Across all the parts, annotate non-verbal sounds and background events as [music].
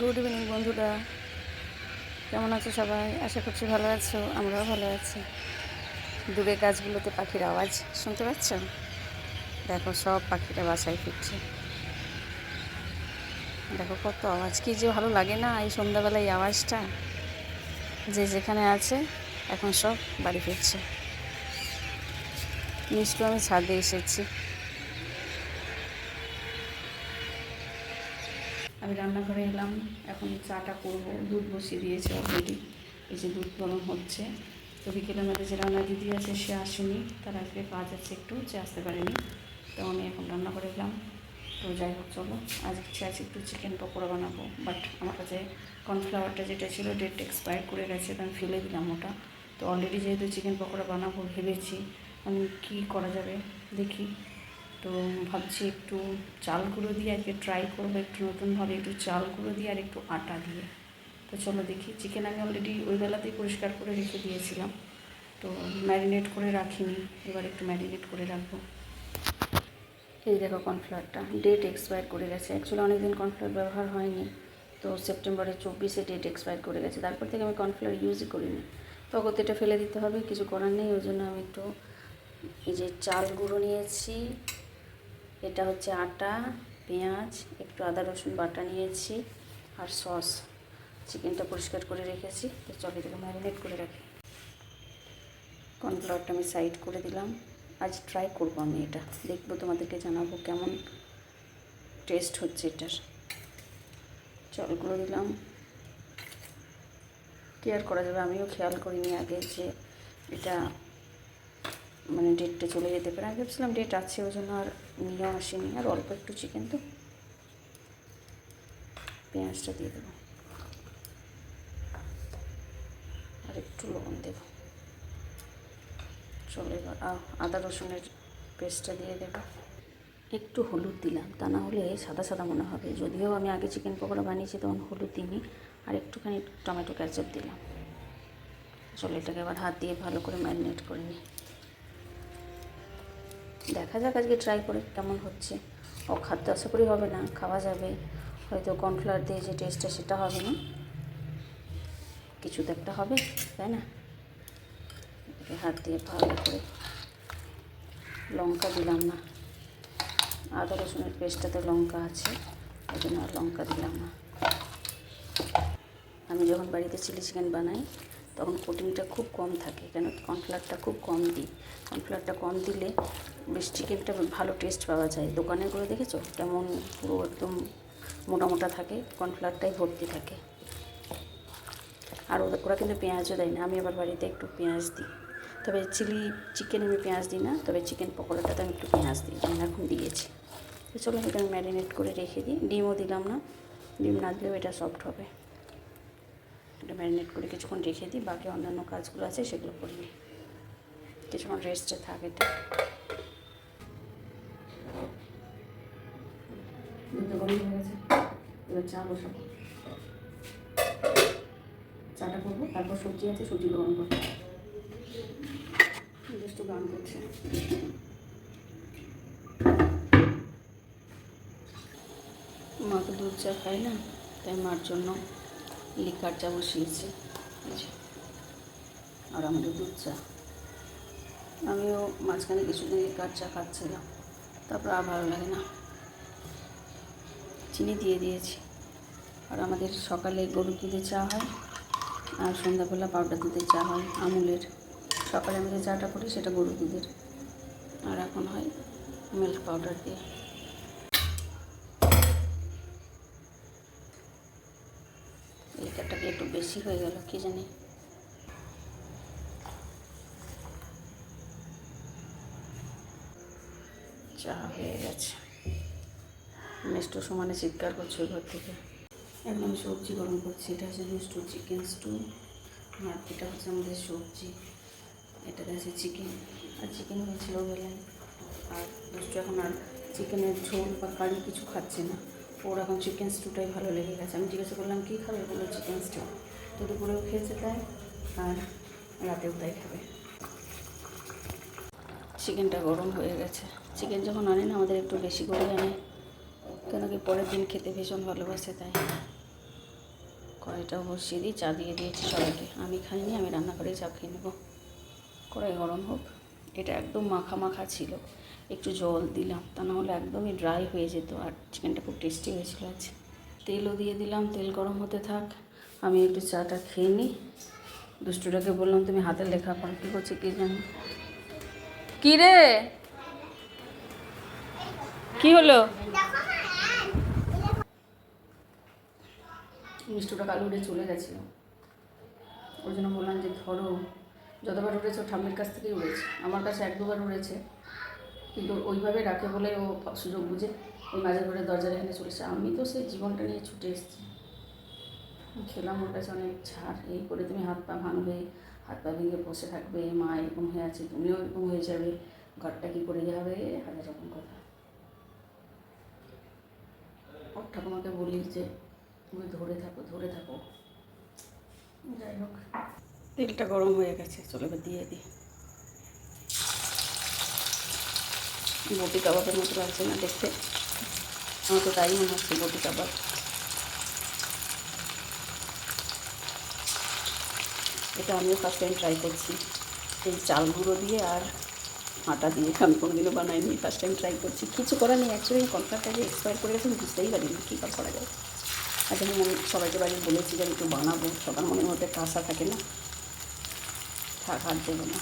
Good evening বন্ধুরা। কেমন আছো সবাই? আশা করছি ভালো আছো, আমরাও ভালো আছি। দূরে গাছগুলোতে পাখির আওয়াজ শুনতে পাচ্ছ? দেখো, সব পাখিরা বাসায় ফিরছে। দেখো কত আওয়াজ, কি যে ভালো লাগে না এই সন্ধ্যাবেলায় এই আওয়াজটা। যে যেখানে আছে, এখন সব বাড়ি ফিরছে। মিষ্টি আমি ছাদে এসেছি। আমি রান্নাঘরে এলাম, এখন চাটা করব, দুধ বসিয়ে দিয়েছে অলরেডি এই যে দুধ গরম হচ্ছে। তো বিকেলে মধ্যে যে রান্না দিদি আছে, সে আসেনি, তার আজকে কাজ আছে একটু যে আসতে পারেনি। তো আমি এখন রান্না করে এলাম। তো যাই হোক, চলো, আজ ইচ্ছে আছে, একটু চিকেন পকোড়া বানাবো। বাট আমার কাছে কর্নফ্লাওয়ারটা যেটা ছিল ডেট এক্সপায়ার করে গেছে, তো আমি ফেলে দিলাম ওটা। তো অলরেডি যেহেতু চিকেন পকোড়া বানাবো ভেবেছি, আমি কী করা যাবে, দেখি। তো ভাবছি একটু চাল গুঁড়ো দিয়ে আজকে ট্রাই করব, একটু নতুনভাবে একটু চাল গুঁড়ো দিয়ে আর একটু আটা দিয়ে। তো চলো দেখি চিকেন আমি অলরেডি ওই বেলাতেই পরিষ্কার করে রেখে দিয়েছিলাম। তো ম্যারিনেট করে রাখিনি, এবার একটু ম্যারিনেট করে রাখব। এই দেখো কর্নফ্লাওয়ারটা ডেট এক্সপায়ার করে গেছে। অ্যাকচুয়ালি অনেকদিন কর্নফ্লাওয়ার ব্যবহার হয়নি, তো সেপ্টেম্বরের চব্বিশে ডেট এক্সপায়ার করে গেছে। তারপর থেকে আমি কর্নফ্লাওয়ার ইউজই করিনি। তখন এটা ফেলে দিতে হবে, কিছু করার নেই, ওই জন্য আমি একটু এই যে চাল গুঁড়ো নিয়েছি এটা হচ্ছে আটা, পেঁয়াজ, একটু আদা, রসুন বাটা নিয়েছি আর সস। চিকেনটা পরিষ্কার করে রেখেছি। তো চলো এটাকে ম্যারিনেট করে রাখি। কর্নফ্লাওয়ারটা আমি সাইড করে দিলাম। আজ ট্রাই করব আমি এটা। দেখব তোমাদেরকে জানাব কেমন টেস্ট হচ্ছে এটার। জলগুলো দিলাম। কেয়ার করা যাবে। আমিও খেয়াল করিনি আগে যে এটা মানে ডেটটা চলে যেতে পারে। আমি ভেবেছিলাম ডেট আছে, ওই জন্য আর নিয়েও আসেনি। আর অল্প একটু চিকেন তো। পেঁয়াজটা দিয়ে দেবো। আর একটু লবণ দেবো। চলো আদা রসুনের পেস্টটা দিয়ে দেবো। একটু হলুদ দিলাম, তা না হলে সাদা সাদা মনে হবে। যদিও আমি আগে চিকেন পকোড়া বানিয়েছি, তখন হলুদ দিইনি। আর একটুখানি টমেটো ক্যাচআপ দিলাম। চলো এটাকে এবার হাত দিয়ে ভালো করে ম্যারিনেট করে নিই। দেখা যাক আজকে ট্রাই করে কেমন হচ্ছে। ও খাদ্য আশা করি হবে না, খাওয়া যাবে। হয়তো কর্নফ্লাওয়ার দিয়ে যে টেস্টটা সেটা হবে না। কিছু তো একটা হবে, তাই না? হাত দিয়ে ভালো করে লঙ্কা দিলাম না। আদা রসুনের পেস্টটাতে লঙ্কা আছে ওই জন্য আর লঙ্কা দিলাম না। আমি যখন বাড়িতে চিলি চিকেন বানাই তখন কোটিংটা খুব কম থাকে, কেন? কর্নফ্লাওয়ারটা খুব কম দিই। কর্নফ্লাওয়ারটা কম দিলে বেশ চিকেনটা ভালো টেস্ট পাওয়া যায়। দোকানের করে দেখেছ? কেমন পুরো একদম মোটা মোটা থাকে, কর্নফ্লাওয়ারটাই ভর্তি থাকে। আর ওরা কিন্তু পেঁয়াজও দেয় না। আমি আবার বাড়িতে একটু পেঁয়াজ দিই। তবে চিলি চিকেন আমি পেঁয়াজ দিই না, তবে চিকেন পকোড়াটাতে আমি একটু পেঁয়াজ দিই। আমি এখন দিয়েছি। তো চলো এটা আমি ম্যারিনেট করে রেখে দিই। ডিমও দিলাম না। ডিম না দিলেও এটা সফট হবে। এটা ম্যারিনেট করে কিছুক্ষণ রেখে দিই বাকি অন্যান্য কাজগুলো আছে সেগুলো করে কিছুক্ষণ রেস্টে থাকে এটা চা বসাবো। চাটা করব তারপর সবজি আছে সবজি গরম করব। একটু গান করছে। মা তো দুধ চা খায় না তাই মার জন্য লিকার চা বসিয়েছি। আর আমাদের দুধ চা। আমিও মাঝখানে কিছুদিন লিকার চা খাচ্ছিলাম। তারপর আর ভালো লাগে না। চিনি দিয়ে দিয়েছি। আর আমাদের সকালে গরুর দুধে চা হয়, আর সন্ধ্যাবেলা পাউডার দুধের চা হয়, আমুলের। সকালে আমি যে চাটা করি সেটা গরুর দুধের। আর এখন হয় মিল্ক পাউডার দিয়ে লিকারটাকে একটু বেশি হয়ে গেল, কি জানি। চা হয়ে গেছে। মিষ্টু সমানে চিৎকার করছে ঘর থেকে। এখন আমি সবজি গরম করছি, এটা হচ্ছে মিষ্টু চিকেন স্টু আর এটা হচ্ছে আমাদের সবজি। এটাতে আছে চিকেন আর চিকেন হয়েছিল বেলায় আর দুষ্টু এখন আর চিকেনের ঝোল বা কারি কিছু খাচ্ছে না। ওর এখন চিকেন স্টুটাই ভালো লেগে গেছে। আমি জিজ্ঞাসা করলাম, কী খাবে? বলল চিকেন স্টু তো দুপুরেও খেয়েছে তাই আর রাতেও তাই খাবে। চিকেনটা গরম হয়ে গেছে। চিকেন যখন আনে না, আমাদের একটু বেশি করে আনে, কেন কি পরের দিন খেতে ভীষণ ভালোবাসে তাই। কড়াইটাও বসিয়ে দিই, চা দিয়ে দিয়েছি সবাইকে। আমি খাইনি, আমি রান্না করে চা খেয়ে নেব। কড়াই গরম হোক, এটা একদম মাখা মাখা ছিল। একটু জল দিলাম, তা না হলে একদমই ড্রাই হয়ে যেত, আর চিকেনটা খুব টেস্টি হয়েছিল আজ। তেলও দিয়ে দিলাম, তেল গরম হতে থাক। আমি একটু চাটা খেয়ে নিই। দুষ্টুটাকে বললাম, তুমি হাতের লেখা পড়া কী করছে কী জানি? কী রে? কী হলো? মিষ্টুটা কাল উড়ে চলে গেছিল। ওই জন্য বললাম যে, ধরো, যতবার উড়েছে ও ঠাম্মির কাছ থেকেই উড়েছে আমার কাছে এক দুবার উড়েছে কিন্তু ওইভাবে রাখে বলে ও সুযোগ বুঝে ওই মাঝে ধরে দরজার এখানে চলেছে আমি তো সেই জীবনটা নিয়ে ছুটে এসেছি। খেলাম, ওর কাছে অনেক ছাড়। এই করে তুমি হাত পা ভাঙবে, হাত পা ভেঙে বসে থাকবে, মা এরকম হয়ে আছে, তুমিও এরকম হয়ে যাবে। ঘরটা কী করে যাবে হাজার রকম কথা। ওর ঠাকুমাকে বলি যে, তুমি ধরে থাকো ধরে থাকো। যাই হোক, তেলটা গরম হয়ে গেছে, চলে দিয়ে দিই। বটি কাবাবের মতো লাগছে না দেখতে? আমার তো তাই মনে হচ্ছে বটি কাবাব। এটা আমিও ফার্স্ট টাইম ট্রাই করছি। এই চাল গুঁড়ো দিয়ে আর আটা দিয়ে। আমি কোনোদিনও বানাইনি ফার্স্ট টাইম ট্রাই করছি। কিছু করার নেই অ্যাকচুয়ালি কন্ট্রাক্টটা যে এক্সপায়ার করে গেছে, আমি বুঝতেই পারিনি কী কাজ করা যায়। আর যখন আমি সবাইকে বাড়ি বলেছি যে আমি একটু বানাবো, সবার মনের মধ্যে আশা থাকে না। থাকার দেবো না।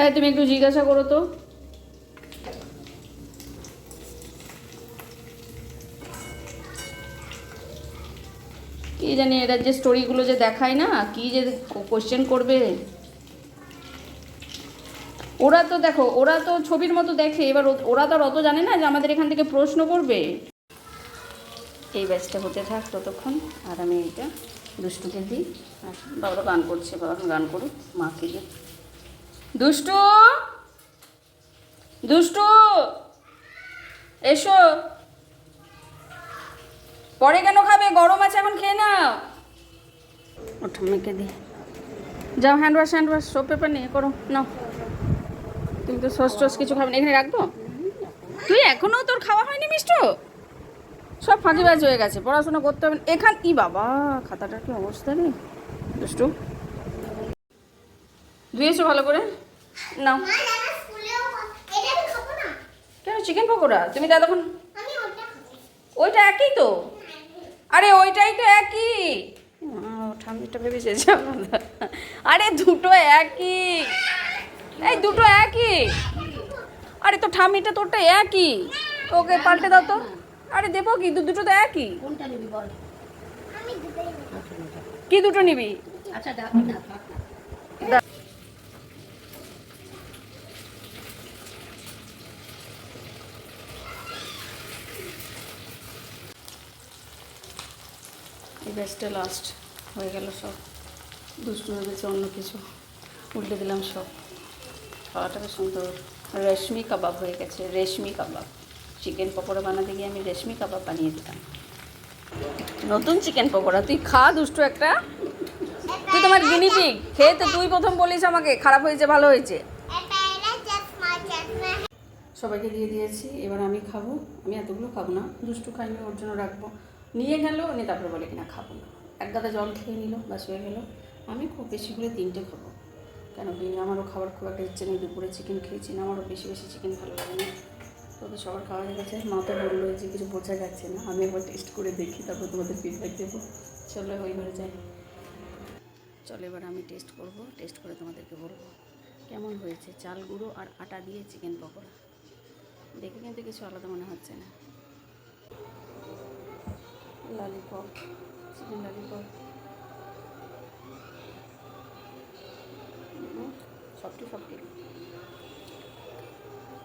হ্যাঁ তুমি একটু জিজ্ঞাসা করো তো। কি জানি এরা যে স্টোরিগুলো যে দেখায় না, কি যে কোশ্চেন করবে। ওরা তো দেখো, ওরা তো ছবির মতো দেখে, এবার ওরা তো অত জানে না যে আমাদের এখান থেকে প্রশ্ন করবে। এই ব্যাচটা হতে থাক ততক্ষণ, আর আমি এইটা দুষ্টুকে দিই। আর বাবা গান করছে বাবা গান করুক, মাকে দিই। দুষ্টু। দুষ্টু। এসো। পরে কেন খাবে? গরম আছে এখন খেয়ে নাও। ও ঠাম্মিকে দি। যাও hand wash hand wash soap paper নিয়ে করো নাও। তুমি তো সস টস কিছু খাবে না। এখানে রাখব? তুই এখনও তোর খাওয়া হয়নি মিষ্ট? সব ফাঁকিবাজ হয়ে গেছে পড়াশোনা করতে হবে। এখান ই বাবা খাতাটার কি অবস্থা রে? দুষ্টু। ধুয়েছো ভালো করে? নাও। মা দাদা স্কুলেও এটা আমি খাব না। কেন? চিকেন পকোড়া? তুমি তো এতক্ষণ আমি ওটা খাব। ওইটা একই তো? আরে ওইটাই তো একই। ঠান্ডাটা ভেবেছে আরে দুটো একই। এই দুটো একই। আরে তো ঠামিটা তোরটা একই। ওকে পাল্টে দাও তো। আরে দেবো কি? দু- দুটো তো একই। কোনটা নিবি বল? আমি দুটোই নেব। কি দুটো নিবি? আচ্ছা এই ব্যাচটা লাস্ট হয়ে গেল সব। দুষ্টু হয়ে গেছে অন্য কিছু। উল্টে দিলাম সব। খাওয়াটা বেশ সুন্দর। রেশমি কাবাব হয়ে গেছে। রেশমি কাবাব। চিকেন পকোড়া বানাতে গিয়ে আমি রেশমি কাবাব বানিয়ে দিতাম নতুন চিকেন পকোড়া। তুই খা দুষ্টু একটা। তুই তোমার গিনিপিগ খেয়ে তো তুই প্রথম বলিস আমাকে। খারাপ হয়েছে, ভালো হয়েছে। সবাইকে দিয়ে দিয়েছি। এবার আমি খাব। আমি এতগুলো খাব না। দুষ্টু খাইনি, ওর জন্য রাখব। নিয়ে গেল, নিয়ে তারপরে বলে কিনা খাব না। এক গাদা জল খেয়ে নিল বা শুয়ে গেল। আমি খুব বেশি করে তিনটে খাব। কেন কি আমারও খাবার খুব একটা ইচ্ছে নেই, দুপুরে চিকেন খেয়েছি না, আমারও বেশি বেশি চিকেন ভালো লাগে না। তবে সবার খাওয়া হয়ে গেছে। মা তো বলল যে কিছু বোঝা যাচ্ছে না। আমি একবার টেস্ট করে দেখি, তারপর তোমাদের ফিডব্যাক দেবো। চলো ওই ঘরে যাই। চলো এবার আমি টেস্ট করব। টেস্ট করে তোমাদেরকে বলব। কেমন হয়েছে? চাল গুঁড়ো আর আটা দিয়ে চিকেন পকোড়া। দেখে কিন্তু কিছু আলাদা মনে হচ্ছে না। ললিপপ চিকেন ললিপপ সবটি সবটি।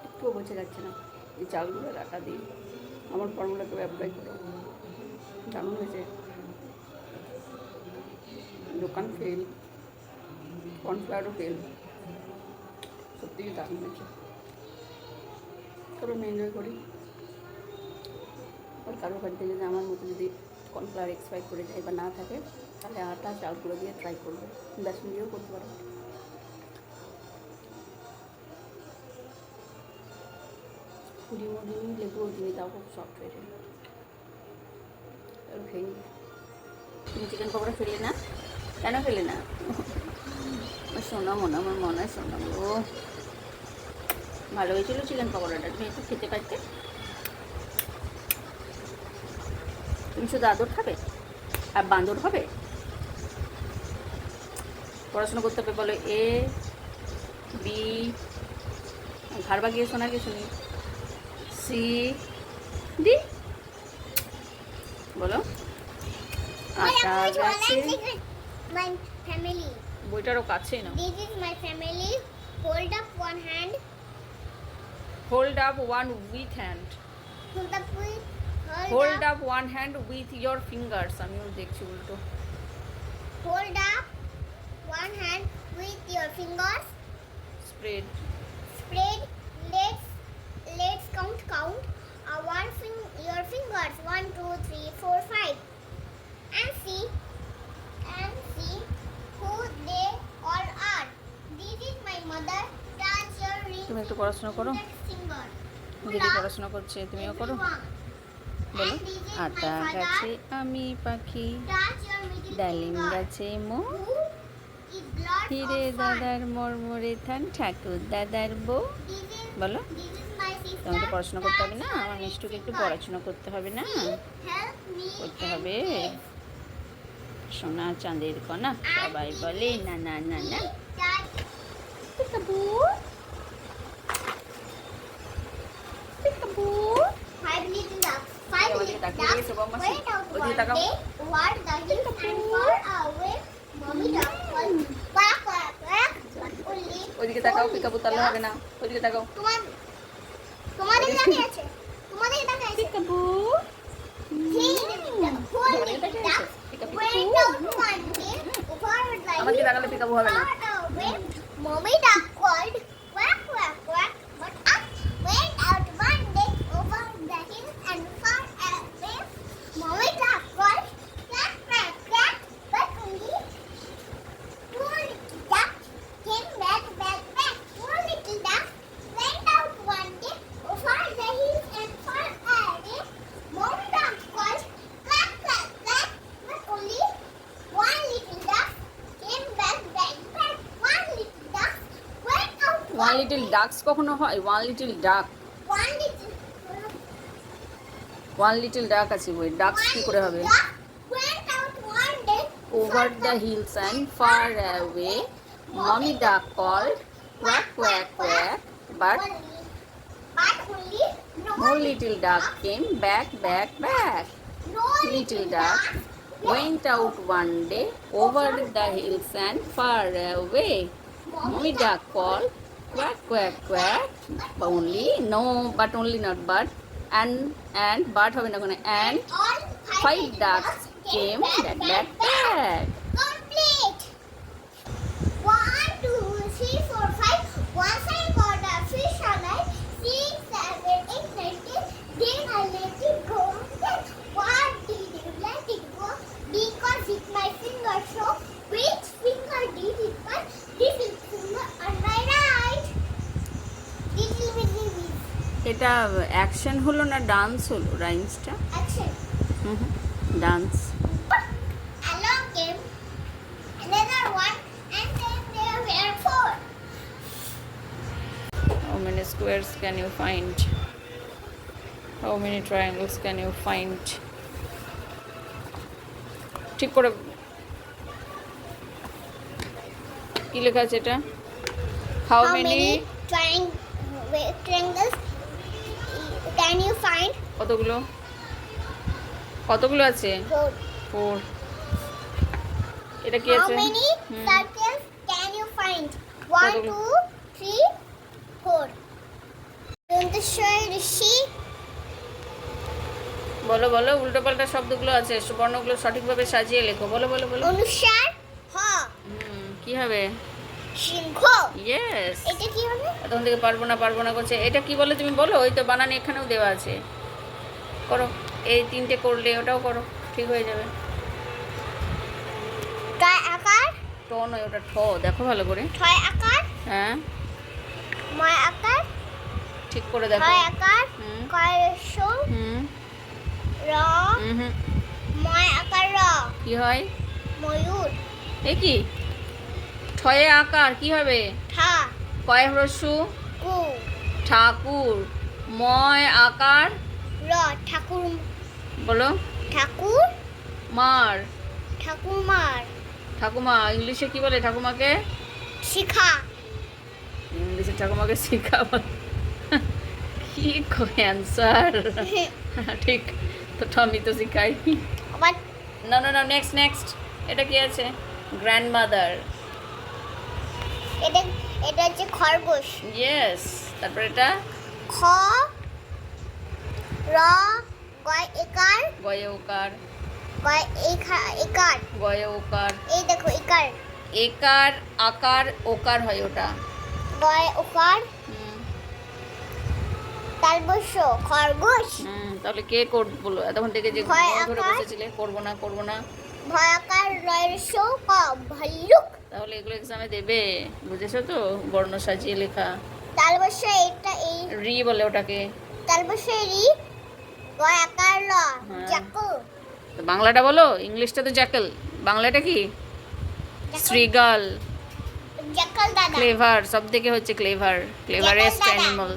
একটুও বোঝা যাচ্ছে না। এই চালগুলো আটা দিই আমার ফর্মুলা কেউ অ্যাপ্লাই করো দারুণ হয়েছে দোকান ফেল কর্নফ্লাওয়ারও ফেল সত্যিই দারুণ হয়েছে। চলো এনজয় করি। ওই কারোর বাড়িতে যদি আমার মতো যদি কর্নফ্লাওয়ার এক্সপায়ার করে যায় বা না থাকে, তাহলে আটা, চালগুলো দিয়ে ট্রাই করব। বেসন দিয়েও করতে পারো। পুরি মুড়ি লেবুও দিই তাও খুব সফট হয়ে যায়। খেয়ে তুমি চিকেন পকোড়া ফেলে না? কেন ফেলে না? সোনা মনে, আমার মনে হয় সোনা ভালো হয়েছিল চিকেন পকোড়াটা। তুমি একটু খেতে পারতে? তুমি শুধু আদর খাবে আর বান্দর হবে পড়াশোনা করতে হবে বলো এ বি ঘর বাগিয়ে শোনা কি শুনি সি ডি বলো গেছে My family. বইটারও কাছেই না family. Hold up one hand. Hold up one with hand hold up with. Hold, hold up. Up one hand with your fingers আমিও দেখছি উল্টো Hold up one hand with your fingers. Spread Spread. Let's let's count count. Uh, one fing your fingers. One, two, three, four, five. And see and see who they all are. This is my mother. Touch your ring. তুমি একটু পড়াশোনা করো finger. দিদি পড়াশোনা করছে তুমিও করো বলো আটা গাছে আমি পাখি, ডালিম গাছে মো। হিরে দাদার মরমরে থান ঠাকুর দাদার বউ। বলো, তোমাকে পড়াশোনা করতে হবে না? আমার মিষ্টুকে একটু পড়াশোনা করতে হবে না? করতে হবে। সোনা চাঁদের কণা, সবাই বলে না না না না Five little ducks. Five ওদিকে little তাকিয়ে ducks রয়েছে বাবা মাসি। went out ওদিকে one তাকাও। day toward the hills and far away. Mommy duck called quack quack quack. But only ওইদিকে তাকাও পিকাবু তাহলে হবে না ওইদিকে তাকাও তোমার তোমাদের তাকিয়ে আছে তোমাদের তাকিয়ে আছে peekaboo Three little ducks. Four তোমাদের little তাকিয়ে আছে ducks peekaboo went out one day over the আমাকে hills তাকালে পিকাবু হবে না far away. Mommy duck called quack quack quack. But up went out one day over the hills and far away. Mommy duck called quack quack quack. But only two little ducks came back back back. Two little ducks went out one day over the hills and far away. Mommy duck called quack quack quack. But only one little duck came back back back. One little duck went out one little ducks কখনো হয়? One little duck one little duck আছে ওই ডাক কি করে হবে? Over the hills and far away mommy duck call quack quack quack but more little duck came back back back little duck went out one day over the hills and far away mommy duck call quack quack quack. But only no, but only not but and and but হবে না কোনো and all five ducks came back back back. Complete. One, two, three, four, five. Once I got a fish alive. Six, seven, eight, nine, ten. Then I let it go. Then what did you let it go? Because it's my finger. So which finger did it cut? This is এটা action হলো না dance হলো রাইমসটা dance. How many squares can you find? How many triangles can you find? ঠিক করে কি লেখা আছে এটা how many triang- triangles can you find? কতগুলো কতগুলো আছে ফোর এটা কি আছে many hmm. circles can you find? One, কতগুলো? two, three, four. Don't show the sheep. বলো বলো উল্টো পাল্টা শব্দগুলো আছে বর্ণগুলো সঠিকভাবে সাজিয়ে লেখো বলো বলো বলো অনুসার হ কি হবে সিংহ। ইয়েস এটা কি হবে? তখন থেকে পারব না পারব না করছে। এটা কি বলে তুমি বলো? ওই তো বানান এখানেও দেওয়া আছে। করো। এই তিনটে করলে ওটাও করো। ঠিক হয়ে যাবে। টয় আকার? ট নয় ওটা ঠ। দেখো ভালো করে। ছয় আকার? হ্যাঁ। ময় আকার? ঠিক করে দেখো। ছয় আকার? হুম। হুম। র? হুম। ময় আকার র? কি হয়? ময়ূর? এ কি? ছয়ে আকার কি হবে? ঠা। কয় হ্রস্যু কু। ঠাকুর। ময় আকার? র ঠাকুর বলো। ঠাকুর? মার। ঠাকুমার ঠাকুমা ইংলিশে কি বলে ঠাকুমাকে? শিখা। ইংলিশে ঠাকুমাকে শিখা। কি অ্যান্সার [laughs] ঠিক তো আমি তো শিখাই না না না নেক্সট নেক্সট এটা কি আছে? গ্র্যান্ড মাদার এটা এটা হচ্ছে খরগোশ। ইয়েস তারপর এটা? খ র গয় একার। গয়ে ওকার গয় এখা- একার। গয়ে ওকার এই দেখো একার। একার আকার ওকার হয় ওটা। গয় ওকার। হুম, তালবস্য খরগোশ। হুম, তাহলে কে কোড বলো? এতক্ষণ থেকে যে ধরে। বসেছিলে করব না করব না। ভয়াকার রয়স্য ক ভাল্লুক। তাহলে এগুলো এক্সামে দেবে বুঝেছ তো? বর্ণ সাজিয়ে লেখা। তালবস্য এটা এই রি বলে ওটাকে। তালবস্য রি গয় আকার ল হ্যাঁ। জাকু তো বাংলাটা বলো ইংলিশটা তো জ্যাকেল। বাংলাটা কি? শ্রীগাল। জাকাল দাদা। ক্লেভার সব থেকে হচ্ছে ক্লেভার। Cleverest animal.